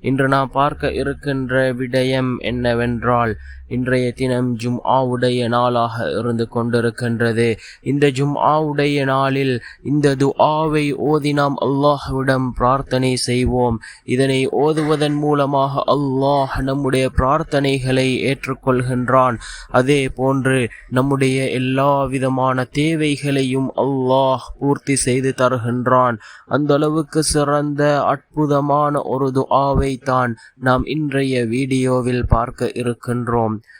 இன்று நாம் பார்க்க இருக்கின்ற விடயம் என்னவென்றால் இன்றைய தினம் ஜும் ஆவுடைய நாளாக இருந்து கொண்டிருக்கின்றது. இந்த ஜும் ஆவுடைய நாளில் இந்த துஆவை ஓதி நாம் அல்லாஹ்விடம் பிரார்த்தனை செய்வோம். இதனை ஓதுவதன் மூலமாக அல்லாஹ் நம்முடைய பிரார்த்தனைகளை ஏற்றுக்கொள்கின்றான். அதே போன்று நம்முடைய எல்லா விதமான தேவைகளையும் அல்லாஹ் பூர்த்தி செய்து தருகின்றான். அந்த அளவுக்கு சிறந்த அற்புதமான ஒரு துஆவை தான் நாம் இன்றைய வீடியோவில் பார்க்க இருக்கின்றோம்.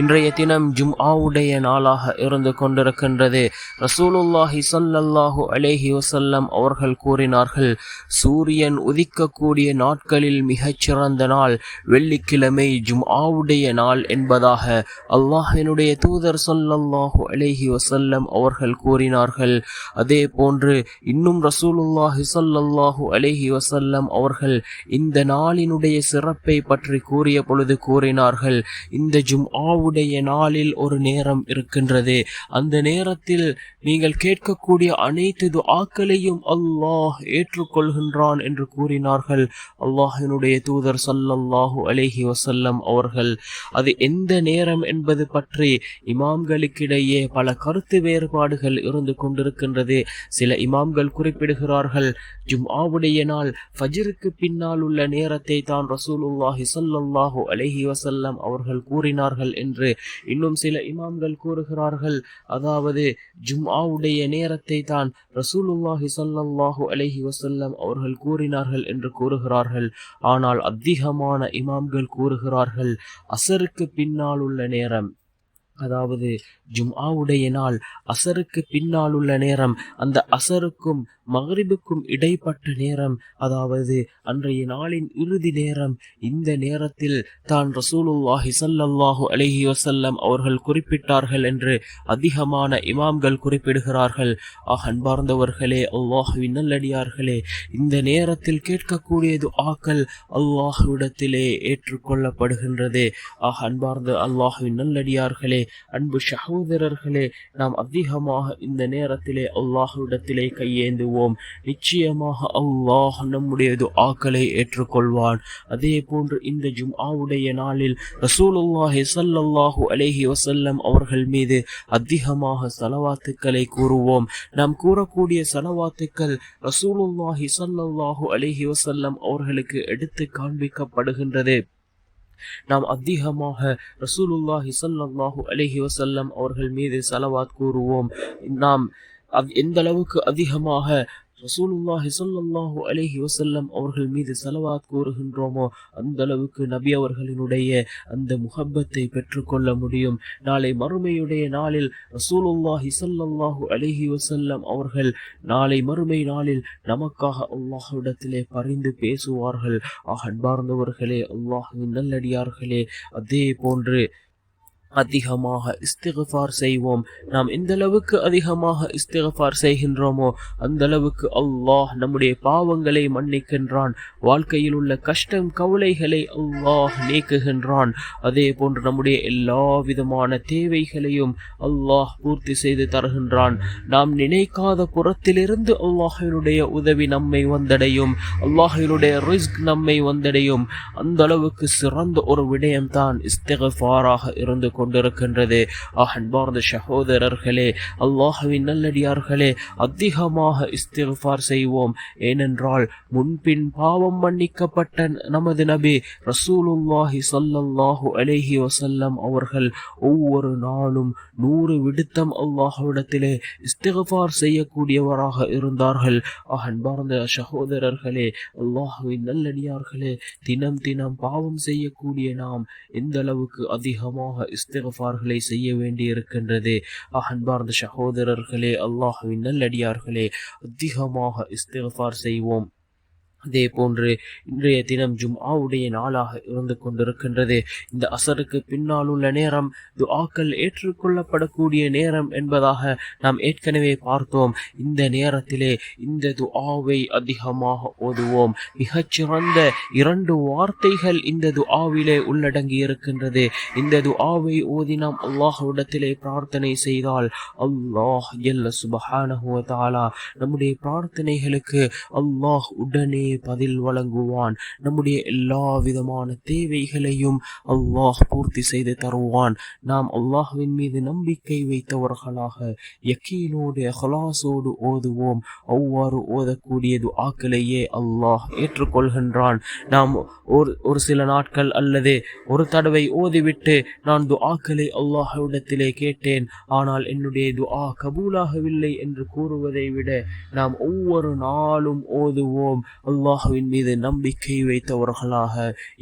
இன்றைய தினம் ஜும் ஆவுடைய நாளாக இருந்து கொண்டிருக்கின்றது. ரசூலுல்லாஹி சல்லல்லாஹு அலேஹி வசல்லம் அவர்கள் கூறினார்கள் சூரியன் உதிக்கக்கூடிய நாட்களில் மிகச்சிறந்த நாள் வெள்ளிக்கிழமை ஜும் ஆவுடைய நாள் என்பதாக அல்லாஹினுடைய தூதர் சொல்லல்லாஹு அலேஹி வசல்லம் அவர்கள் கூறினார்கள். அதே போன்று இன்னும் ரசூலுல்லாஹி சல்லல்லாஹு அலேஹி வசல்லம் அவர்கள் இந்த நாளினுடைய சிறப்பை பற்றி கூறிய பொழுது கூறினார்கள் இந்த ஜும் ஆவுடைய நாளில் ஒரு நேரம் இருக்கின்றது. அந்த நேரத்தில் நீங்கள் கேட்கக்கூடிய அனைத்து துஆக்களையும் அல்லாஹ் ஏற்றுக்கொள்கின்றான் என்று கூறினார்கள். அல்லாஹினுடைய தூதர் சல்லல்லாஹு அலேஹி வசல்லம் அவர்கள். அது எந்த நேரம் என்பது பற்றி இமாம்களுக்கிடையே பல கருத்து வேறுபாடுகள் இருந்து கொண்டிருக்கின்றது. சில இமாம்கள் குறிப்பிடுகிறார்கள் ஜும்ஆவுடைய நாள் ஃபஜ்ருக்கு பின்னால் உள்ள நேரத்தை தான் ரசூலுல்லாஹி சல்லல்லாஹு அலேஹி வசல்லம் அவர்கள் கூறினார்கள். என்று இன்னும் சில இமாம்கள் கூறுகிறார்கள். அதாவது ஜும்ஆவுடைய நேரத்தை தான் ரசூலுல்லாஹி சல்லாஹூ அலஹி வசல்லம் அவர்கள் கூறினார்கள் என்று கூறுகிறார்கள். ஆனால் அதிகமான இமாம்கள் கூறுகிறார்கள் அசருக்கு பின்னால் உள்ள நேரம். அதாவது ஜும்ஆவுடைய நாள் அசருக்கு பின்னால் உள்ள நேரம். அந்த அசருக்கும் மகரிபுக்கும் இடைப்பட்ட நேரம் அதாவது அன்றைய நாளின் இறுதி நேரம் இந்த நேரத்தில் தான் ரசூலுல்லாஹி சல்லல்லாஹு அலஹி வசல்லம் அவர்கள் குறிப்பிட்டார்கள் என்று அதிகமான இமாம்கள் குறிப்பிடுகிறார்கள். ஆஹ் அன்பார்ந்தவர்களே அல்லாஹுவின் நல்லடியார்களே இந்த நேரத்தில் கேட்கக்கூடியது ஆக்கள் அல்லாஹுவிடத்திலே ஏற்றுக்கொள்ளப்படுகின்றது. ஆஹ் அன்பார்ந்த அல்லாஹுவின் நல்லடியார்களே அன்பு சகோதரர்களே நாம் அதிகமாக இந்த நேரத்திலே அல்லாஹுவிடத்திலே கையேந்துவோம். நிச்சயமாக அல்லாஹ் நம்முடைய துஆக்களை ஏற்றுக்கொள்வான். அதே போன்று இந்த ஜும்ஆவுடைய நாளில் ரசூலுல்லாஹி சல்லல்லாஹு அலைஹி வசல்லம் அவர்கள் மீது அதிகமாக சலவாத்துக்களை கூறுவோம். நாம் கூறக்கூடிய சலவாத்துக்கள் ரசூலுல்லாஹி சல்லல்லாஹு அலைஹி வசல்லம் அவர்களுக்கு எடுத்து காண்பிக்கப்படுகின்றது. நாம் அதிகமாக ரசூலுல்லாஹி சல்லாஹூ அலஹி வசல்லம் அவர்கள் மீது சலவாத் கூறுவோம். நாம் எந்த அளவுக்கு அதிகமாக ரசூலுல்லாஹி சொல்லல்லாஹு அலஹி வசல்லம் அவர்கள் மீது செலவாத் கூறுகின்றோமோ அந்த அளவுக்கு நபி அவர்களினுடைய அந்த முகப்பத்தை பெற்றுக்கொள்ள முடியும். நாளை மறுமையுடைய நாளில் ரசூலுல்லாஹி சொல்லல்லாஹு அலஹி வசல்லம் அவர்கள் நாளை மறுமை நாளில் நமக்காக அல்லாஹுடத்திலே பறிந்து பேசுவார்கள். ஆஹ் அன்பார்ந்தவர்களே அல்லாஹுவின் நல்லடியார்களே அதே போன்று அதிகமாக இஸ்திகஃபார் செய்வோம். நாம் எந்த அளவுக்கு அதிகமாக இஸ்திகஃபார் செய்கின்றோமோ அந்த அளவுக்கு அல்லாஹ் நம்முடைய பாவங்களை மன்னிக்கின்றான். வாழ்க்கையில் உள்ள கஷ்டம் கவலைகளை அல்லாஹ் நீக்குகின்றான். அதே போன்று நம்முடைய எல்லா விதமான தேவைகளையும் அல்லாஹ் பூர்த்தி செய்து தருகின்றான். நாம் நினைக்காத புறத்திலிருந்து அல்லாஹினுடைய உதவி நம்மை வந்தடையும். அல்லாஹினுடைய ரிஸ்க் நம்மை வந்தடையும். அந்த அளவுக்கு சிறந்த ஒரு விடயம்தான் இஸ்திகஃபாராக இருந்து கொண்டிருக்கின்றது. அன்பார்ந்த சகோதரர்களே அல்லாஹுவின் நல்லடியார்களே அதிகமாக இஸ்திஃபார் செய்வோம். ஏனென்றால் முன்பின் பாவம் மன்னிக்கப்பட்ட நமது நபி ரசூலுல்லாஹி ஸல்லல்லாஹு அலைஹி வசல்லம் அவர்கள் ஒவ்வொரு நாளும் நூறு விடுத்தம் அல்லாஹுவிடத்திலே இஸ்திஃபார் செய்யக்கூடியவராக இருந்தார்கள். அன்பார்ந்த சகோதரர்களே அல்லாஹுவின் நல்லடியார்களே தினம் தினம் பாவம் செய்யக்கூடிய நாம் எந்த அளவுக்கு அதிகமாக இஸ்திகஃபார்களை செய்ய வேண்டி இருக்கின்றது அன்பார்ந்த சகோதரர்களே அல்லாஹுவின் நல்லடியார்களே அதிகமாக இஸ்திகஃபார் செய்வோம். அதே போன்று இன்றைய தினம் ஜும்ஆவுடைய நாளாக இருந்து கொண்டிருக்கின்றது. இந்த அசருக்கு பின்னால் உள்ள நேரம் துஆக்கள் ஏற்றுக்கொள்ளப்படக்கூடிய நேரம் என்பதாக நாம் ஏற்கனவே பார்த்தோம். இந்த நேரத்திலே இந்த துஆவை அதிகமாக ஓதுவோம். மிகச்சிறந்த இரண்டு வார்த்தைகள் இந்த துஆவிலே உள்ளடங்கி இருக்கின்றது. இந்த துஆவை ஓதி நாம் அல்லாஹ்விடத்திலே பிரார்த்தனை செய்தால் அல்லாஹ் எல்ல சுபஹானஹு தாலா நம்முடைய பிரார்த்தனைகளுக்கு அல்லாஹ் உடனே பதில் வழங்குவான். நம்முடைய எல்லா விதமான தேவைகளையும் அல்லாஹ் பூர்த்தி செய்து தருவான். நாம் அல்லாஹ்வின் மீது நம்பிக்கை வைத்தவர்களாக யக்கீனோடு ஹலாசோடு ஓதுவோம். அவ்வாறு ஓதக்கூடிய துஆக்களையே அல்லாஹ் ஏற்றுக்கொள்கின்றான். நாம் ஒரு ஒரு சில நாட்கள் அல்லது ஒரு தடவை ஓதிவிட்டு நான் துஆக்களை அல்லாஹ்விடத்திலே கேட்டேன். ஆனால் என்னுடைய துஆ கபூலாகவில்லை என்று கூறுவதை விட நாம் ஒவ்வொரு நாளும் ஓதுவோம். அல்லாஹுவின் மீது நம்பிக்கை வைத்தவர்களாக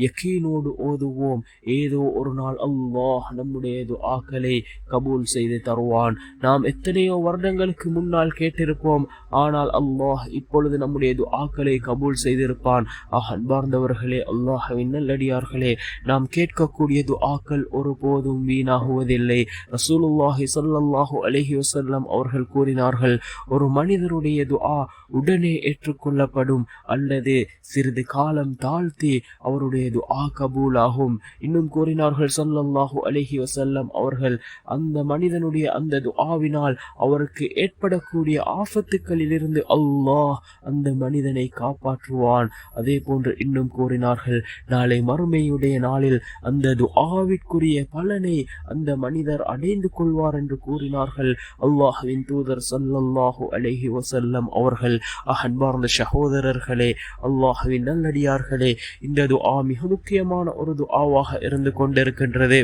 யக்கீனோடு ஓதுவோம். ஏதோ ஒரு நாள் அல்லாஹ் நம்முடைய ஆக்களை கபூல் செய்து தருவான். நாம் எத்தனையோ வருடங்களுக்கு முன்னால் கேட்டிருப்போம். ஆனால் அல்லாஹ் இப்பொழுது நம்முடைய ஆக்களை கபூல் செய்திருப்பான். ஆஹ் அன்பார்ந்தவர்களே அல்லாஹ்வின் நல்லடியார்களே நாம் கேட்கக்கூடிய துஆக்கள் ஒருபோதும் வீணாகுவதில்லை. ரசூலுல்லாஹி ஸல்லல்லாஹு அலஹி வசல்லம் அவர்கள் கூறினார்கள் ஒரு மனிதருடைய துஆ உடனே ஏற்றுக்கொள்ளப்படும் உள்ளது. சிறிது காலம் தாழ்த்தி அவருடைய ஆ கபூலாகும். இன்னும் கூறினார்கள் சல்லல்லாஹு அலஹி வசல்லம் அவர்கள் அந்த மனிதனுடைய அந்த துஆவினால் அவருக்கு ஏற்படக்கூடிய ஆபத்துக்களிலிருந்து அல்லாஹ் அந்த மனிதனை காப்பாற்றுவான். அதே போன்று இன்னும் கூறினார்கள் நாளை மறுமையுடைய நாளில் அந்த துஆவிற்குரிய பலனை அந்த மனிதர் அடைந்து கொள்வார் என்று கூறினார்கள் அல்லாஹுவின் தூதர் சல்லல்லாஹு அலஹி வசல்லம் அவர்கள் அன்பார்ந்த சகோதரர்களே அல்லாஹுவின் நல்லடியார்களே இந்த துஆ மிக முக்கியமான ஒரு துஆவாக இருந்து கொண்டிருக்கின்றது.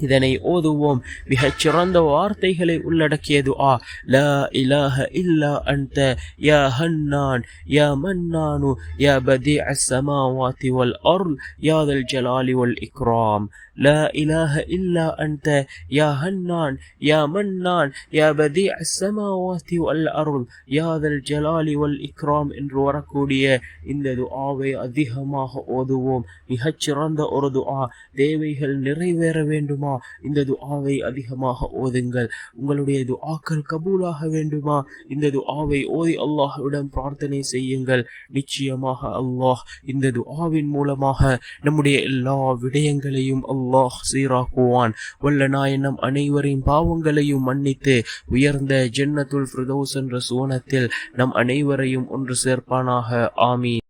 இதனை ஓதுவோம். மிகச் சிறந்த வார்த்தைகளை உள்ளடக்கியது ஆ. ல இலாஹ இல்லா அந்த யா ஹன்னான். யா மன்னானு. ய பதி அஸ்ஸமாவாத்தி வல் அருள் யாதல் ஜலாலி வல் இக்ராம். ல இலஹ இல்லா அந்த யா ஹன்னான். யா மன்னான். யா பதி அஸ்ஸமாவாத்தி வல் அருள் யாதல் ஜலாலி வல் இக்ராம் என்று வரக்கூடிய இந்த துஆவை அதிகமாக ஓதுவோம். மிகச் சிறந்த ஒரு துஆ. தேவைகள் நிறைவேற வேண்டுமா? இந்த துஆவை அதிகமாக ஓதுங்கள். உங்களுடைய துஆக்கள் கபூலாக வேண்டுமா? இந்த துஆவை ஓதி அல்லாஹ்விடம் பிரார்த்தனை செய்யுங்கள். நிச்சயமாக அல்லாஹ் இந்த துஆவின் மூலமாக நம்முடைய எல்லா விடயங்களையும் அல்லாஹ் சீராக்குவான். வல்ல நாயனம் நம் அனைவரின் பாவங்களையும் மன்னித்து உயர்ந்த ஜென்னத்துல் ஃபிர்தௌஸ் என்ற சுவனத்தில் நம் அனைவரையும் ஒன்று சேர்ப்பானாக. ஆமீன்.